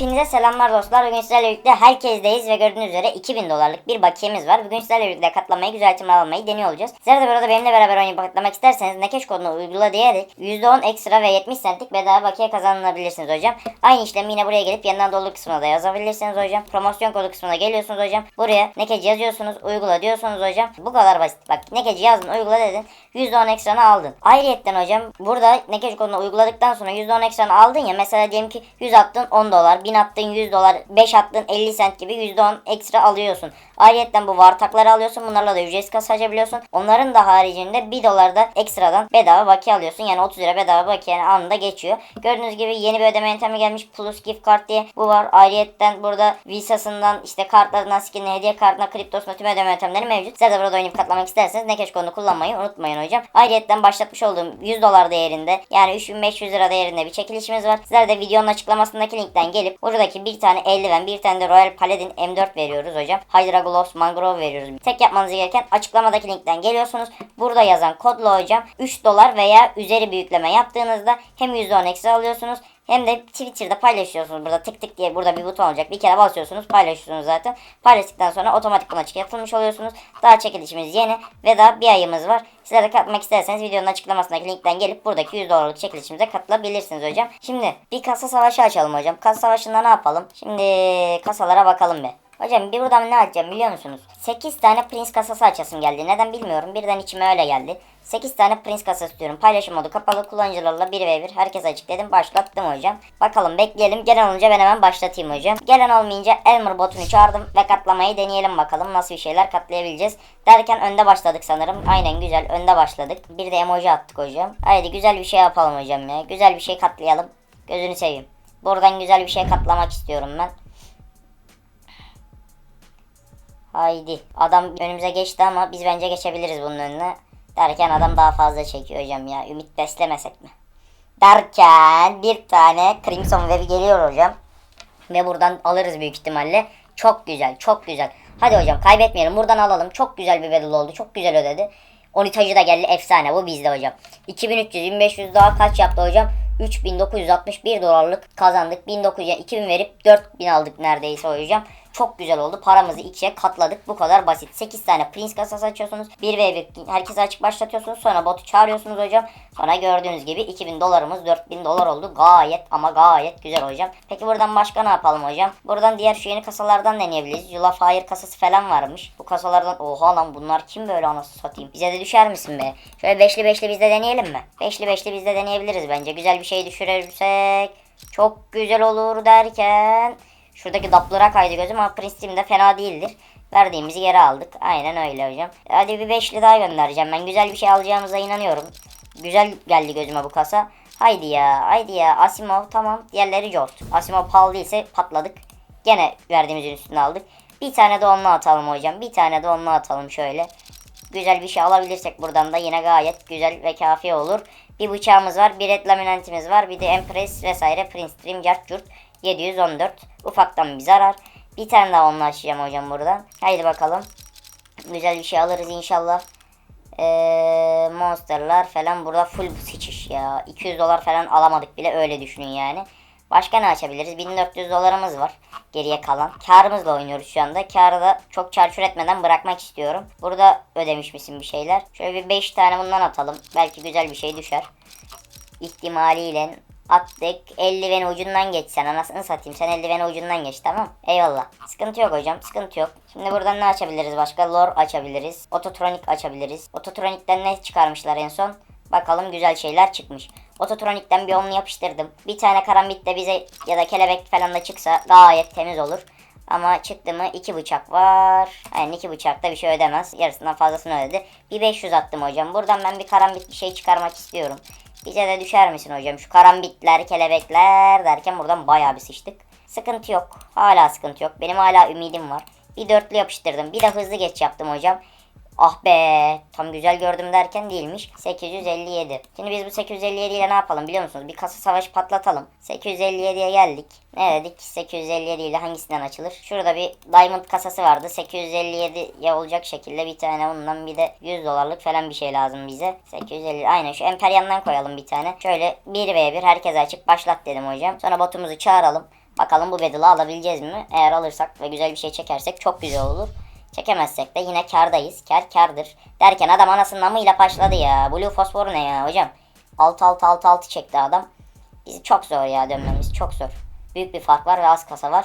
Hepinize selamlar dostlar. Bugün sizlerle birlikte herkesteyiz ve gördüğünüz üzere 2000 dolarlık bir bakiyemiz var. Bugün sizlerle birlikte katlamayı, güzel itemler almayı deniyor olacağız. Sizler de burada benimle beraber oynayıp katlamak isterseniz Nekeş kodunu uygula diyerek %10 ekstra ve 70 centlik bedava bakiye kazanabilirsiniz hocam. Aynı işlemi yine buraya gelip yanından dolu kısmına da yazabilirsiniz hocam. Promosyon kodu kısmına geliyorsunuz hocam. Buraya Nekeci yazıyorsunuz, uygula diyorsunuz hocam. Bu kadar basit. Bak Nekeci yazdın, uygula dedin. %10 ekstranı aldın. Ayrıyetten hocam burada Nekeci kodunu uyguladıktan sonra %10 ekstranı aldın ya mesela diyelim ki 100 attın 10 dolar, 1000 attın 100 dolar, 5 attın 50 cent gibi %10 ekstra alıyorsun. Ayrıyetten bu vartakları alıyorsun. Bunlarla da ücretsiz kasa açabiliyorsun. Onların da haricinde 1 dolar da ekstradan bedava bakiye alıyorsun. Yani 30 lira bedava bakiye anında geçiyor. Gördüğünüz gibi yeni bir ödeme yöntemi gelmiş. Plus gift card diye. Bu var. Ayrıyetten burada Visa'sından işte kartlarından skinine, hediye kartına, kriptosuna tüm ödeme yöntemleri mevcut. Siz de burada oynayıp katlamak isterseniz Nekeş kodunu kullanmayı unutmayın hocam. Ayrıyetten başlatmış olduğum 100 dolar değerinde yani 3500 lira değerinde bir çekilişimiz var. Sizler de videonun açıklamasındaki linkten gelip buradaki bir tane eldiven, bir tane de Royal Paladin M4 veriyoruz hocam. Hydra Gloves Mangrove veriyoruz. Tek yapmanız gereken açıklamadaki linkten geliyorsunuz. Burada yazan kodla hocam 3 dolar veya üzeri bir yükleme yaptığınızda hem %10 ekstra alıyorsunuz hem de Twitter'da paylaşıyorsunuz. Burada tık tık diye burada bir buton olacak. Bir kere basıyorsunuz paylaşıyorsunuz zaten. Paylaştıktan sonra otomatik açık yapılmış oluyorsunuz. Daha çekilişimiz yeni ve daha bir ayımız var. Sizler de katılmak isterseniz videonun açıklamasındaki linkten gelip buradaki 100 dolarlık çekilişimize katılabilirsiniz hocam. Şimdi bir kasa savaşı açalım hocam. Kasa savaşında ne yapalım? Şimdi kasalara bakalım bir. Hocam bir buradan ne açacağım biliyor musunuz? 8 tane Prince kasası açasım geldi. Neden bilmiyorum. Birden içime öyle geldi. 8 tane Prince kasası diyorum. Paylaşım modu kapalı kullanıcılarla 1v1 herkes açık dedim. Başlattım hocam. Bakalım bekleyelim. Gelen olunca ben hemen başlatayım hocam. Gelen olmayınca Elmer botunu çağırdım ve katlamayı deneyelim bakalım. Nasıl bir şeyler katlayabileceğiz. Derken önde başladık sanırım. Aynen güzel önde başladık. Bir de emoji attık hocam. Haydi güzel bir şey yapalım hocam ya. Güzel bir şey katlayalım. Gözünü seveyim. Buradan güzel bir şey katlamak istiyorum ben. Haydi. Adam önümüze geçti ama biz bence geçebiliriz bunun önüne. Derken adam daha fazla çekiyor hocam ya. Ümit beslemesek mi? Derken bir tane Crimson Web geliyor hocam. Ve buradan alırız büyük ihtimalle. Çok güzel, çok güzel. Hadi hocam kaybetmeyelim. Buradan alalım. Çok güzel bir battle oldu. Çok güzel ödedi. Onitacı da geldi. Efsane. Bu bizde hocam. 2300, 1500 daha kaç yaptı hocam? 3961 dolarlık kazandık. 1900, 2000 verip 4000 aldık neredeyse hocam. Çok güzel oldu. Paramızı ikiye katladık. Bu kadar basit. 8 tane Prince kasası açıyorsunuz. 1 ve 1 herkese açık başlatıyorsunuz. Sonra botu çağırıyorsunuz hocam. Sonra gördüğünüz gibi 2000 dolarımız 4000 dolar oldu. Gayet ama gayet güzel hocam. Peki buradan başka ne yapalım hocam? Buradan diğer şu yeni kasalardan deneyebiliriz. Yula Fire kasası falan varmış. Bu kasalardan oha lan bunlar kim böyle anasını satayım. Bize de düşer misin be? Şöyle beşli beşli biz de deneyelim mi? Beşli beşli biz de deneyebiliriz bence. Güzel bir şey düşürürsek çok güzel olur derken Şuradaki daplara kaydı gözüm ama Prince Team de fena değildir. Verdiğimizi geri aldık. Aynen öyle hocam. Hadi bir beşli daha göndereceğim. Ben güzel bir şey alacağımıza inanıyorum. Güzel geldi gözüme bu kasa. Haydi ya. Haydi ya. Asimov tamam. Diğerleri Jort. Asimov pahalı değilse patladık. Gene verdiğimizin üstüne aldık. Bir tane de onunla atalım hocam. Bir tane de onunla atalım şöyle. Güzel bir şey alabilirsek buradan da yine gayet güzel ve kafi olur. Bir bıçağımız var. Bir red laminantimiz var. Bir de Empress vesaire Prince Dream Jart 714. Ufaktan bir zarar. Bir tane daha onunla açacağım hocam buradan. Haydi bakalım. Güzel bir şey alırız inşallah. Ee, monsterlar falan burada full sıçış ya. 200 dolar falan alamadık bile öyle düşünün yani. Başka ne açabiliriz? 1400 dolarımız var. Geriye kalan. Karımızla oynuyoruz şu anda. Karı da çok çarçur etmeden bırakmak istiyorum. Burada ödemiş misin bir şeyler? Şöyle bir 5 tane bundan atalım. Belki güzel bir şey düşer. İhtimaliyle attık. Eldiven ucundan geç sen anasını satayım. Sen eldiven ucundan geç tamam. Eyvallah. Sıkıntı yok hocam sıkıntı yok. Şimdi buradan ne açabiliriz başka? Lore açabiliriz. Ototronik açabiliriz. Ototronikten ne çıkarmışlar en son? Bakalım güzel şeyler çıkmış. Ototronikten bir onu yapıştırdım. Bir tane karambit de bize ya da kelebek falan da çıksa gayet temiz olur. Ama çıktı mı iki bıçak var. Yani iki bıçakta bir şey ödemez. Yarısından fazlasını ödedi. Bir 500 attım hocam. Buradan ben bir karambit bir şey çıkarmak istiyorum. Bize de düşer misin hocam? Şu karambitler, kelebekler derken buradan bayağı bir sıçtık. Sıkıntı yok. Hala sıkıntı yok. Benim hala ümidim var. Bir dörtlü yapıştırdım. Bir de hızlı geç yaptım hocam. Ah be tam güzel gördüm derken değilmiş. 857. Şimdi biz bu 857 ile ne yapalım biliyor musunuz? Bir kasa savaşı patlatalım. 857'ye geldik. Ne dedik? 857 ile hangisinden açılır? Şurada bir diamond kasası vardı. 857'ye olacak şekilde bir tane ondan bir de 100 dolarlık falan bir şey lazım bize. 850 aynen şu emperyandan koyalım bir tane. Şöyle 1v1 herkese açık başlat dedim hocam. Sonra botumuzu çağıralım. Bakalım bu Battle'ı alabileceğiz mi? Eğer alırsak ve güzel bir şey çekersek çok güzel olur. Çekemezsek de yine kardayız. Kar kardır. Derken adam anasının namıyla başladı ya. Blue fosfor ne ya hocam? 6 6 6 6 çekti adam. Bizi çok zor ya dönmemiz çok zor. Büyük bir fark var ve az kasa var.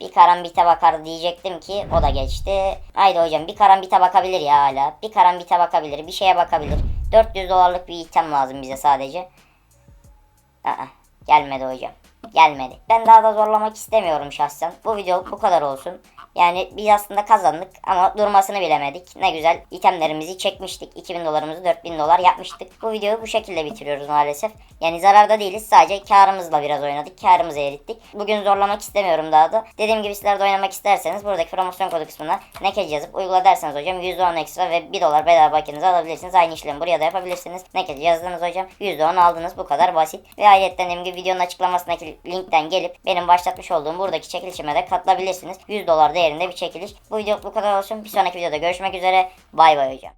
Bir karambite bakar diyecektim ki o da geçti. Haydi hocam bir karambite bakabilir ya hala. Bir karambite bakabilir. Bir şeye bakabilir. 400 dolarlık bir item lazım bize sadece. Aa, gelmedi hocam. Gelmedi. Ben daha da zorlamak istemiyorum şahsen. Bu video bu kadar olsun. Yani biz aslında kazandık ama durmasını bilemedik. Ne güzel itemlerimizi çekmiştik. 2000 dolarımızı 4000 dolar yapmıştık. Bu videoyu bu şekilde bitiriyoruz maalesef. Yani zararda değiliz. Sadece karımızla biraz oynadık. Karımızı erittik. Bugün zorlamak istemiyorum daha da. Dediğim gibi sizler de oynamak isterseniz buradaki promosyon kodu kısmına naked yazıp uygula derseniz hocam %10 ekstra ve 1 dolar bedava bakiyenizi alabilirsiniz. Aynı işlemi buraya da yapabilirsiniz. Naked yazdınız hocam. %10 aldınız. Bu kadar basit. Ve ayrıca dediğim gibi videonun açıklamasındaki linkten gelip benim başlatmış olduğum buradaki çekilişime de katılabilirsiniz. 100 dolar değerinde bir çekiliş. Bu video bu kadar olsun. Bir sonraki videoda görüşmek üzere. Bay bay hocam.